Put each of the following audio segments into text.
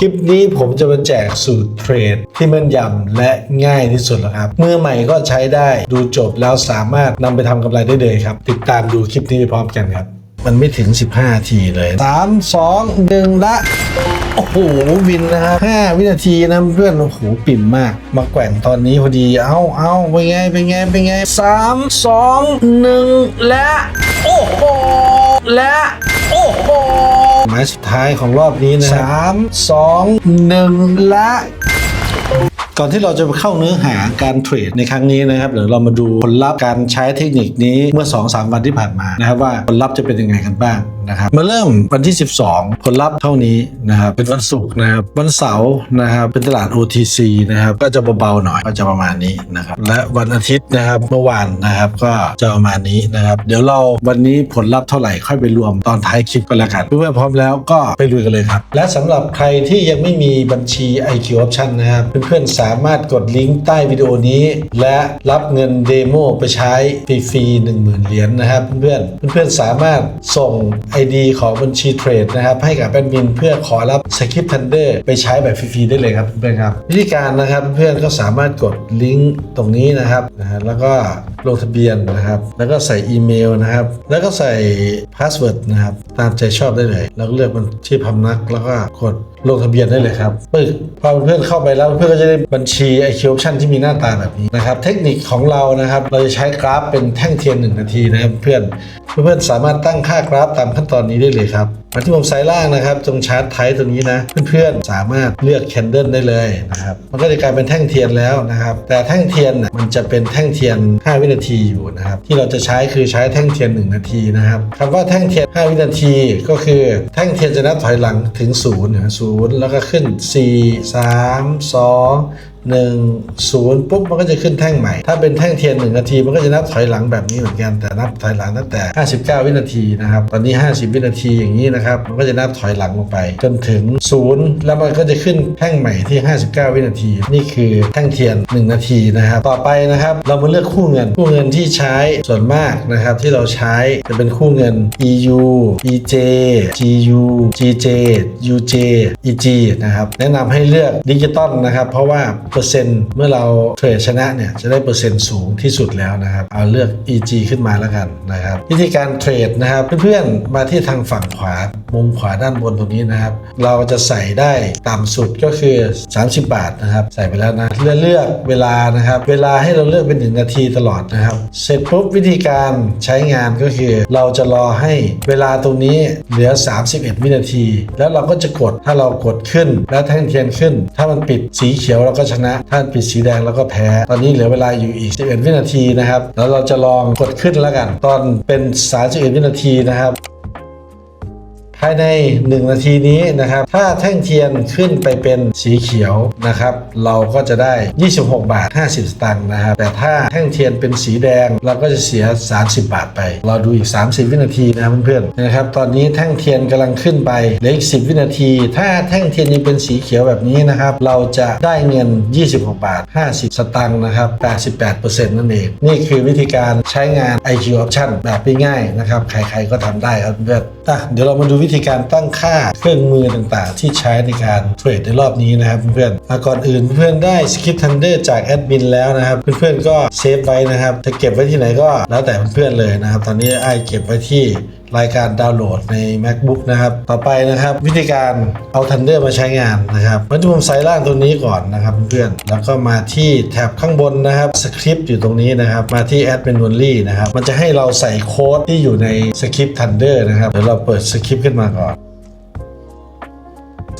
คลิปนี้ผมจะมาแจกสูตรเทรดที่แม่นยำและง่ายที่สุดแล้วครับมือใหม่ก็ใช้ได้ดูจบแล้วสามารถนำไปทำกำไรได้เลยครับ ติดตามดูคลิปนี้ไปพร้อมกันครับ มันไม่ถึง 15นาทีเลย 3 2 1 ละ โอ้โห วินนะครับ5วินาทีนะเพื่อน โอ้โห ปิ่มมาก มาแกว่งตอนนี้พอดีเอาเอาเป็นไงเป็นไงเป็นไง 3 2 1 และ โอ้โห และ โอ้โห หมายสุดท้ายของรอบนี้นะสามสองหนึ่งและก่อนที่เราจะไปเข้าเนื้อหาการเทรดในครั้งนี้นะครับเดี๋ยวเรามาดูผลลัพธ์การใช้เทคนิคนี้เมื่อ 2-3 วันที่ผ่านมานะครับว่าผลลัพธ์จะเป็นยังไงกันบ้าง นะครับมาเริ่มวันที่ 12 ผลลัพธ์เท่านี้นะครับเป็นวันศุกร์นะครับวันเสาร์นะครับเป็นตลาด OTC นะครับก็จะเบาๆหน่อยก็จะประมาณนี้นะครับและวันอาทิตย์นะครับเมื่อวานนะครับก็จะประมาณนี้นะครับเดี๋ยวเราวันนี้ผลลัพธ์เท่าไหร่ค่อยไปรวมตอนท้ายคลิปก็แล้วกันเพื่อพร้อมแล้วก็ไปลุยกันเลยครับ และสำหรับใครที่ยังไม่มีบัญชี IQ Option นะครับเพื่อนๆสามารถกดลิงก์ใต้วิดีโอนี้ และรับเงินเดโมไปใช้ฟรีๆ10,000เหรียญนะครับเพื่อนๆเพื่อนๆสามารถส่ง ID ของบัญชีเทรดนะครับให้กับแอดมิน เพื่อขอรับสคริปต์ทันเดอร์ไปใช้แบบฟรีๆได้เลยครับเพื่อนครับ วิธีการนะครับเพื่อนก็สามารถกดลิงก์ตรงนี้นะครับนะฮะแล้วก็ลงทะเบียนนะครับ แล้วก็ใส่อีเมลนะครับ แล้วก็ใส่พาสเวิร์ดนะครับ ตามใจชอบได้เลย แล้วก็เลือกบัญชีพำนัก แล้วก็กดลงทะเบียนได้เลยครับปึ๊กพอเพื่อนเข้าไปแล้วเพื่อนก็จะได้บัญชี IQ Option ที่มีหน้าตาแบบนี้นะครับ เทคนิคของเรานะครับ เราจะใช้กราฟเป็นแท่งเทียน 1 นาทีนะครับเพื่อน เพื่อนสามารถตั้งค่ากราฟตามขั้นตอนนี้ได้เลยครับมาที่มุมซ้ายล่างนะครับ ตรงชาร์ตไทป์ตัวนี้นะ เพื่อนๆ สามารถเลือกแคนเดิลได้เลยนะครับ มันก็จะกลายเป็นแท่งเทียนแล้วนะครับ แต่แท่งเทียนมันจะเป็นแท่งเทียน 5 วินาทีอยู่นะครับ ที่เราจะใช้คือใช้แท่งเทียน 1 นาทีนะครับคำว่าแท่งเทียน 5 วินาทีก็คือแท่งเทียนจะนับถอยหลังถึง0นะศูนย์แล้วก็ขึ้น 4 3 2 1 0ปุ๊บมันก็จะขึ้นแท่งใหม่ ถ้าเป็นแท่งเทียน1นาที มันก็จะนับถอยหลังแบบนี้เหมือนกันแต่นับถอยหลังตั้งแต่ 59 วินาทีนะครับตอนนี้ 50 วินาทีอย่างนี้นะครับมันก็จะนับถอยหลังลงไป จนถึง 0 แล้วมันก็จะขึ้นแท่งใหม่ที่ 59 วินาที นี่คือแท่งเทียน 1 นาทีนะครับต่อไปนะครับเรามาเลือกคู่เงิน คู่เงินที่ใช้ส่วนมากนะครับที่เราใช้จะเป็นคู่เงิน EU EJ GU GJ UJ EG นะครับแนะนำให้เลือกดิจิตอลนะครับเพราะว่าเปอร์เซ็นต์เมื่อเราเทรดชนะเนี่ยจะได้เปอร์เซ็นต์สูงที่สุดแล้วนะครับ เอาเลือก EG ขึ้นมาแล้วกันนะครับวิธีการเทรดนะครับเพื่อนๆมาที่ทางฝั่งขวามุมขวาด้านบนตรงนี้นะครับ เราจะใส่ได้ต่ำสุดก็คือ 30 บาทนะครับ ใส่ไปแล้วนะเลือกเลือกเวลานะครับ เวลาให้เราเลือกเป็นหนึ่งนาทีตลอดนะครับ เสร็จปุ๊บวิธีการใช้งานก็คือ เราจะรอให้เวลาตรงนี้เหลือ 31 วินาที แล้วเราก็จะกดถ้าเรากดขึ้นแล้วแท่งเทียนขึ้น ถ้ามันปิดสีเขียวเราก็ชนะ ท่านปิดสีแดงแล้วก็แพ้ ตอนนี้เหลือเวลาอยู่อีก11วินาทีนะครับ แล้วเราจะลองกดขึ้นแล้วกัน ตอนเป็น31วินาทีนะครับ ภายใน 1 นาทีนี้นะครับ ถ้าแท่งเทียนขึ้นไปเป็นสีเขียวนะครับ เราก็จะได้ 26 บาท 50 สตางค์นะครับ แต่ถ้าแท่งเทียนเป็นสีแดง เราก็จะเสีย 30 บาทไป เราดูอีก 30 วินาทีนะครับเพื่อนๆนะครับ ตอนนี้แท่งเทียนกำลังขึ้นไปเหลืออีก 10 วินาที ถ้าแท่งเทียนยังเป็นสีเขียวแบบนี้นะครับ เราจะได้เงิน 26 บาท 50 สตางค์นะครับ 88%นั่นเอง นี่คือวิธีการใช้งาน IQ Option แบบง่ายๆนะครับ ใครๆก็ทำได้ครับเพื่อนๆอะเดี๋ยวเรามาดูวิธีการตั้งค่าเครื่องมือต่างๆ ที่ใช้ในการเทรดในรอบนี้นะครับเพื่อนๆก่อนอื่นเพื่อนได้สกิปทันเดอร์จากแอดมินแล้วนะครับเพื่อนๆก็เซฟไว้นะครับจะเก็บไว้ที่ไหนก็แล้วแต่เพื่อนๆเลยนะครับ ตอนนี้ไอ้เก็บไว้ที่รายการดาวน์โหลดใน MacBook นะครับ ต่อไปนะครับ วิธีการเอา Thunder มาใช้งานนะครับมาที่มุมซ้ายล่างตัวนี้ก่อนนะครับเพื่อนๆแล้วก็มาที่แถบข้างบนนะครับสคริปต์อยู่ตรงนี้นะครับ มาที่ Add Manually นะครับ มันจะให้เราใส่โค้ดที่อยู่ในสคริปต์ Thunder นะครับ เดี๋ยวเราเปิดสคริปต์ขึ้นมาก่อน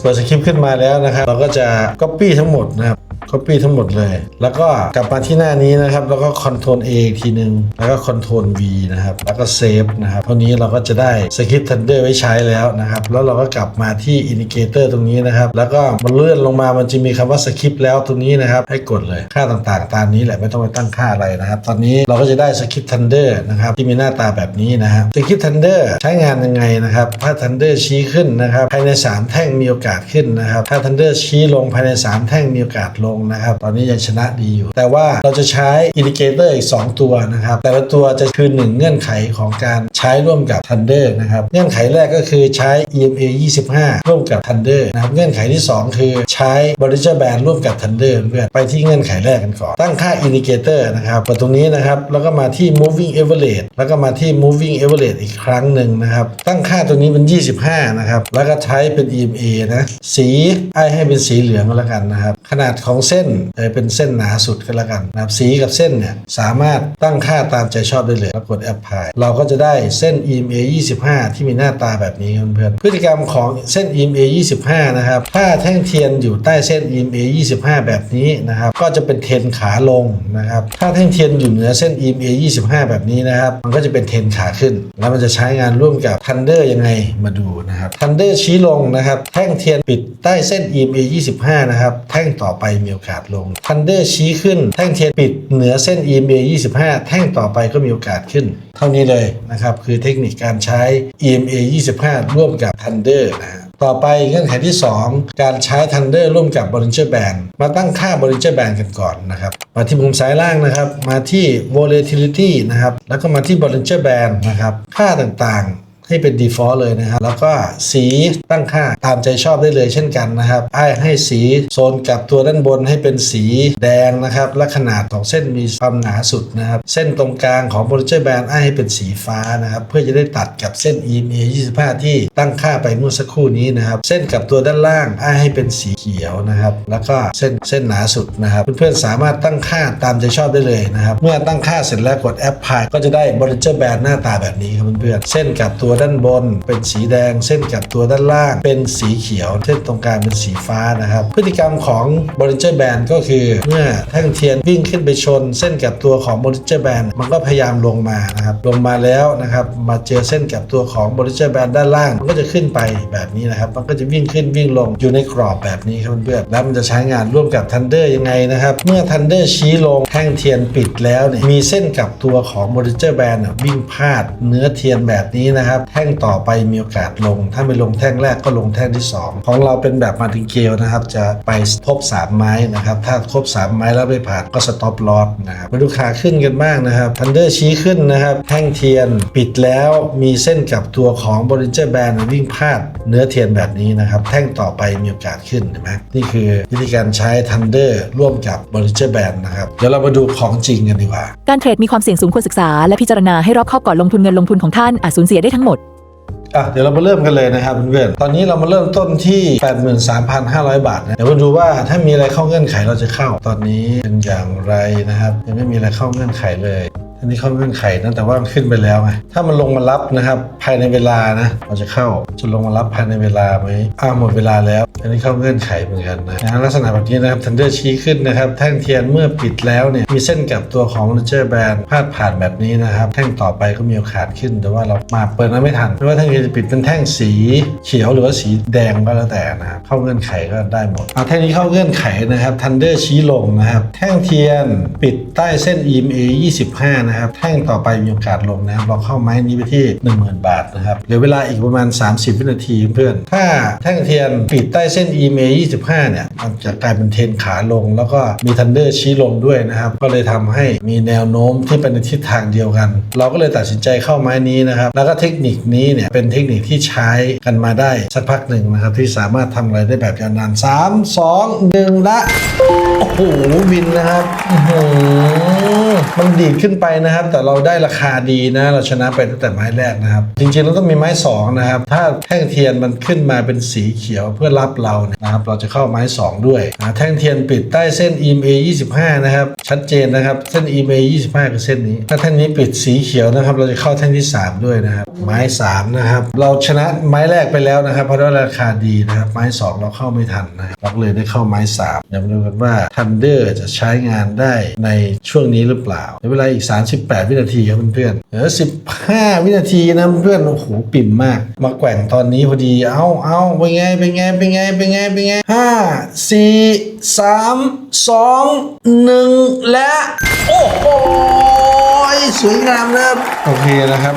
เปิดสคริปต์ขึ้นมาแล้วนะครับ เราก็จะ Copy ทั้งหมดนะครับ Copy ทั้งหมดเลย แล้วก็กลับมาที่หน้านี้นะครับ แล้วก็ Ctrl A อีกทีหนึ่งแล้วก็ Ctrl V นะครับ แล้วก็ Save นะครับ เท่านี้เราก็จะได้ Script Thunder ไว้ใช้แล้วนะครับ แล้วเราก็กลับมาที่ Indicator ตรงนี้นะครับ แล้วก็มันเลื่อนลงมา มันจะมีคำว่า Script แล้วตรงนี้นะครับ ให้กดเลย ค่าต่างๆ ตามนี้แหละ ไม่ต้องไปตั้งค่าอะไรนะครับ ตอนนี้เราก็จะได้ Script Thunder นะครับ ที่มีหน้าตาแบบนี้นะครับ Script Thunder ใช้งานยังไงนะครับ ถ้า Thunder ชี้ขึ้นนะครับ ภายใน 3 แท่งมีโอกาสขึ้นนะครับ ถ้า Thunder ชี้ลงภายใน 3 แท่งมีโอกาสลงงนะครับ ตอนนี้ยังชนะดีอยู่ แต่ว่าเราจะใช้อินดิเคเตอร์อีก 2 ตัวนะครับ แต่ละตัวจะคือหนึ่งเงื่อนไขของการใช้ร่วมกับ Thunder นะครับ เงื่อนไขแรกก็คือใช้ EMA 25 ร่วมกับ Thunder นะครับ เงื่อนไขที่ 2 คือใช้ Bollinger Band ร่วมกับ Thunder เพื่อนไปที่เงื่อนไขแรกกันก่อน ตั้งค่าอินดิเคเตอร์นะครับกดตรงนี้นะครับ แล้วก็มาที่ moving average แล้วก็มาที่ moving average อีกครั้งหนึ่งนะครับ ตั้งค่าตัวนี้เป็น 25 นะครับ แล้วก็ใช้เป็น EMA นะ สีไอให้เป็นสีเหลืองแล้วกันนะครับ ขนาดของเส้นเออเป็นเส้นหนาสุดก็แล้วกันนะครับสีกับเส้นเนี่ยสามารถตั้งค่าตามใจชอบได้เลยแล้วกด apply เราก็จะได้เส้น EMA 25 ที่มีหน้าตาแบบนี้เพื่อนๆพฤติกรรมของเส้น EMA 25 นะครับ ถ้าแท่งเทียนอยู่ใต้เส้น EMA 25 แบบนี้นะครับ ก็จะเป็นเทนขาลงนะครับ ถ้าแท่งเทียนอยู่เหนือเส้น EMA 25 แบบนี้นะครับ มันก็จะเป็นเทนขาขึ้น แล้วมันจะใช้งานร่วมกับ Thunder ยังไงมาดูนะครับ Thunder ชี้ลงนะครับ แท่งเทียนปิดใต้เส้น EMA 25 นะครับ แท่งต่อไปมีโอกาสลง Thunder ชี้ขึ้น แท่งเทียนปิดเหนือเส้น EMA 25 แท่งต่อไปก็มีโอกาสขึ้น เท่านี้เลยนะครับ คือเทคนิคการใช้ EMA 25 ร่วมกับ Thunder นะฮะต่อไปเงื่อนไขที่ 2 การใช้ Thunder ร่วมกับ Bollinger Band มาตั้งค่า Bollinger Band กันก่อนนะครับ มาที่มุมซ้ายล่างนะครับ มาที่ Volatility นะครับ แล้วก็มาที่ Bollinger Band นะครับ ค่าต่างๆ ให้เป็น default เลยนะครับ แล้วก็สีตั้งค่าตามใจชอบได้เลยเช่นกันนะครับไอ้ให้สีโซนกับตัวด้านบนให้เป็นสีแดงนะครับและขนาดของเส้นมีความหนาสุดนะครับ เส้นตรงกลางของ Bollinger Band ให้เป็นสีฟ้านะครับ เพื่อจะได้ตัดกับเส้น EMA 25 ที่ตั้งค่าไปเมื่อสักครู่นี้นะครับ เส้นกับตัวด้านล่างให้เป็นสีเขียวนะครับ แล้วก็เส้นเส้นหนาสุดนะครับ เพื่อนๆสามารถตั้งค่าตามใจชอบได้เลยนะครับ เมื่อตั้งค่าเสร็จแล้วกด Apply ก็จะได้ Bollinger Band หน้าตาแบบนี้ครับเพื่อนๆเส้นกับตัวด้านบน เป็นสีแดง เส้นกับตัวด้านล่าง เป็นสีเขียว เส้นตรงกลางเป็นสีฟ้านะครับ พฤติกรรมของ Bollinger Band ก็คือ เมื่อแท่งเทียนวิ่งขึ้นไปชน เส้นกับตัวของ Bollinger Band มันก็พยายามลงมานะครับ ลงมาแล้วนะครับ มาเจอเส้นกับตัวของ Bollinger Band ด้านล่าง มันก็จะขึ้นไปแบบนี้นะครับ มันก็จะวิ่งขึ้นวิ่งลงอยู่ในกรอบแบบนี้ครับเพื่อนแล้วมันจะใช้งานร่วมกับ Thunder ยังไงนะครับ เมื่อ Thunder ชี้ลงแท่งเทียนปิดแล้วเนี่ยมีเส้นกับตัวของ Bollinger Band น่ะวิ่งพาดเนื้อเทียนแบบนี้นะครับแท่งต่อไปมีโอกาสลง ถ้าไม่ลงแท่งแรกก็ลงแท่งที่ 2 ของเราเป็นแบบมาติงเกลนะครับ จะไปครบ3 ไม้นะครับ ถ้าครบ 3 ไม้แล้วไม่ผ่านก็สต็อปลอสนะครับมาดูขาขึ้นกันบ้างนะครับ Thunder ชี้ขึ้นนะครับ แท่งเทียนปิดแล้วมีเส้นกับตัวของ Bollinger Band วิ่งพาดเนื้อเทียนแบบนี้นะครับ แท่งต่อไปมีโอกาสขึ้นเห็นไหมนี่คือวิธีการใช้ Thunder ร่วมกับ Bollinger Band นะครับเดี๋ยวเรามาดูของจริงกันดีกว่า การเทรดมีความเสี่ยงสูงควรศึกษา และพิจารณาให้รอบคอบก่อนลงทุนเงินลงทุนของท่านอาจสูญเสียได้ทั้งหมด อะเดี๋ยวเรามาเริ่มกันเลยนะครับเพื่อนๆตอนนี้เรามาเริ่มต้นที่ 83,500 บาทนะเดี๋ยวมาดูว่าถ้ามีอะไรเข้าเงื่อนไขเราจะเข้า ตอนนี้เป็นอย่างไรนะครับยังไม่มีอะไรเข้าเงื่อนไขเลย อันนี้เข้าเงื่อนไขนะแต่ว่ามันขึ้นไปแล้วไงถ้ามันลงมารับนะครับภายในเวลานะเราจะเข้าจะลงมารับภายในเวลาไหมอ้าวหมดเวลาแล้ว อันนี้เข้าเงื่อนไขเหมือนกันนะนะลักษณะแบบนี้นะครับทันเดอร์ชี้ขึ้นนะครับแท่งเทียนเมื่อปิดแล้วเนี่ยมีเส้นกับตัวของเลเจอร์แบนพาดผ่านแบบนี้นะครับแท่งต่อไปก็มีโอกาสขึ้น แต่ว่าเรามาเปิดมาไม่ทันไม่ว่าแท่งเทียนจะปิดเป็นแท่งสีเขียวหรือว่าสีแดงก็แล้วแต่นะครับเข้าเงื่อนไขก็ได้หมดเอาแท่งนี้เข้าเงื่อนไขนะครับทันเดอร์ชี้ลงนะครับแท่งเทียนปิดใต้เส้น EMA 25นะครับแท่งต่อไปมีโอกาสลงนะครับเราเข้าไม้นี้ไปที่ 10,000 บาทนะครับเหลือเวลาอีกประมาณ 30 วินาทีเพื่อนถ้าแท่งเทียนปิดใต้เส้น EMA 25 เนี่ย มันจะกลายเป็นเทนขาลง แล้วก็มีทันเดอร์ชี้ลงด้วยนะครับ ก็เลยทำให้มีแนวโน้มที่เป็นในทิศทางเดียวกัน เราก็เลยตัดสินใจเข้าไม้นี้นะครับ แล้วก็เทคนิคนี้เนี่ยเป็นเทคนิคที่ใช้กันมาได้สักพักหนึ่งนะครับ ที่สามารถทำอะไรได้แบบยาวนาน 3 2 1 ละ โอ้โหวินนะครับ อื มันดีดขึ้นไปนะครับ แต่เราได้ราคาดีนะ เราชนะไปตั้งแต่ไม้แรกนะครับ จริงๆเราต้องมีไม้สองนะครับ ถ้าแท่งเทียนมันขึ้นมาเป็นสีเขียวเพื่อรับเรานะครับ เราจะเข้าไม้สองด้วยอ่าแท่งเทียนปิดใต้เส้น EMA 25 นะครับ ชัดเจนนะครับ เส้น EMA 25คือเส้นนี้ ถ้าแท่งนี้ปิดสีเขียวนะครับ เราจะเข้าแท่งที่ 3 ด้วยนะครับ ไม้ 3 นะครับ เราชนะไม้แรกไปแล้วนะครับ เพราะว่าราคาดีนะครับ ไม้ 2 เราเข้าไม่ทันนะรเราเลยได้เข้าไม้3เดี๋ยวมาดูกันว่า Thunder จะใช้งานได้ในช่วงนี้หรือเปล่าในเวลาอีก 38 วินาทีครับเพื่อนๆเหลือ15 วินาทีนะเพื่อนโอ้โหปิ่มมาก มาแกว่งตอนนี้พอดี เอาเอาเป็นไงเป็นไงเป็นไงเป็นไงเป็นไงห้าสี่สามสองหนึ่งและ โอ้โหยสวยงามนะครับโอเคนะครับ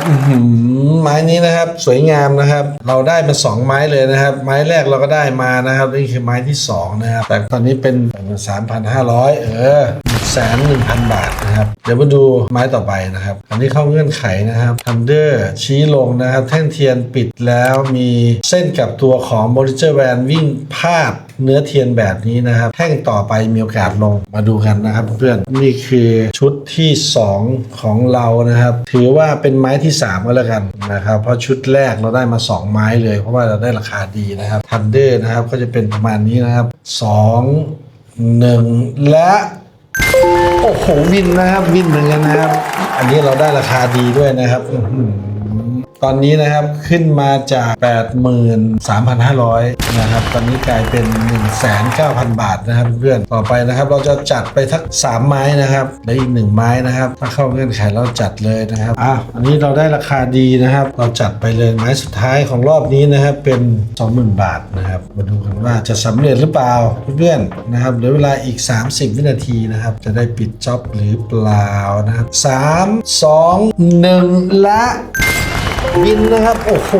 ไม้นี้นะครับสวยงามนะครับ เราได้มาสองไม้เลยนะครับ ไม้แรกเราก็ได้มานะครับนี่คือไม้ที่สองนะครับแต่ตอนนี้เป็นสามพันห้าร้อยเออแสนหนึ่งพันบาทนะครับ เดี๋ยวมาดูไม้ต่อไปนะครับ อันนี้เข้าเงื่อนไขนะครับทันเดอร์ชี้ลงนะครับ แท่งเทียนปิดแล้วมีเส้นกับตัวของ m o n i t o r Band วิ่งพาดเนื้อเทียนแบบนี้นะครับแท่งต่อไปมีโอกาสลงมาดูกันนะครับเพื่อนนี่คือชุดที่ 2 ของเรานะครับ ถือว่าเป็นไม้ที่ 3 ก็แล้วกันนะครับ เพราะชุดแรกเราได้มา 2 ไม้เลย เพราะว่าเราได้ราคาดีนะครับทันเดอร์นะครับก็จะเป็นประมาณนี้นะครับ 2 1 และ วินนะครับวินเหมือนกันนะครับ อันนี้เราได้ราคาดีด้วยนะครับ ตอนนี้นะครับขึ้นมาจาก 83,500 นะครับ ตอนนี้กลายเป็น 19,000 บาทนะครับเพื่อนต่อไปนะครับ เราจะจัดไปทัก 3 ไม้นะครับและอีก 1 ไม้นะครับ ถ้าเข้าเงื่อนไขเราจัดเลยนะครับอะอันนี้เราได้ราคาดีนะครับ เราจัดไปเลยไม้สุดท้ายของรอบนี้นะครับเป็น 20,000 บาทนะครับมาดูกันว่าจะสำเร็จหรือเปล่าเพื่อนๆนะครับเหลือเวลาอีก 30 วินาทีนะครับ จะได้ปิดจ็อบหรือเปล่านะครับ3 2 1และ บินนะครับ โอ้โห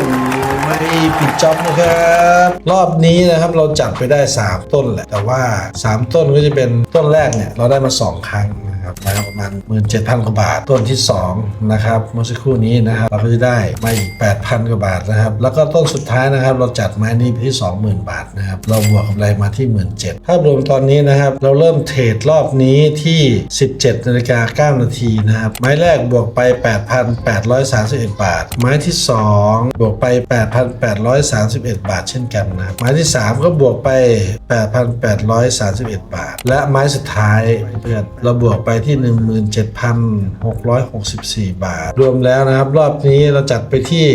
ไม่ปิดจ็อบนะครับ รอบนี้นะครับเราจัดไปได้ 3 ต้นแหละ แต่ว่า 3 ต้นก็จะเป็นต้นแรกเนี่ย เราได้มา 2 ครั้ง นะครับนะครับประมาณ 17,000 กว่าบาท ต้นที่ 2 นะครับเมื่อสักครู่นี้นะครับเราก็จะได้มาอีก 8,000 กว่าบาทนะครับ แล้วก็ต้นสุดท้ายนะครับ เราจัดไม้นี้ที่ 20,000 บาทนะครับ เราบวกกำไรมาที่ 17,000ภาพรวมตอนนี้นะครับ เราเริ่มเทรดรอบนี้ที่ 17นาฬิกา9นาทีนะครับ ไม้แรกบวกไป 8,831 บาท ไม้ที่ 2 บวกไป 8,831 บาท เช่นกันนะครับไม้ที่ 3 ก็บวกไป 8,831 บาท และไม้สุดท้ายเพื่อนเราบวกไปที่ 17,664 บาท รวมแล้วนะครับ รอบนี้เราจัดไปที่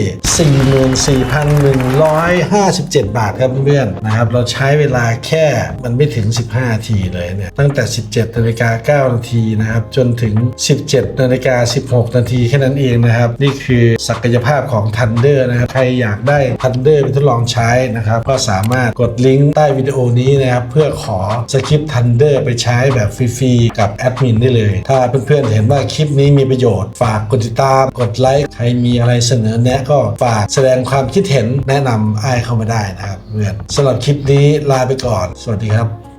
44,157 บาทครับเพื่อนๆนะครับ เราใช้เวลาแค่มันไม่ถึง 15 นาทีเลยเนี่ย ตั้งแต่ 17นาฬิกา9นาทีนะครับ จนถึง 17นาฬิกา16 นาทีแค่นั้นเองนะครับ นี่คือศักยภาพของ Thunder นะครับ ใครอยากได้ Thunder ไปทดลองใช้นะครับ ก็สามารถกดลิงก์ใต้วิดีโอนี้นะครับ เพื่อขอสคริปต์ Thunder ไปใช้แบบฟรีๆกับแอดมินได้เลย ถ้าเพื่อนๆเห็นว่าคลิปนี้มีประโยชน์ ฝากกดติดตาม กดไลค์ ใครมีอะไรเสนอแนะก็ฝากแสดงความคิดเห็นแนะนำไอ้ายเข้ามาได้นะครับเพื่อนสำหรับคลิปนี้ลาไปก่อน สวัสดีครับ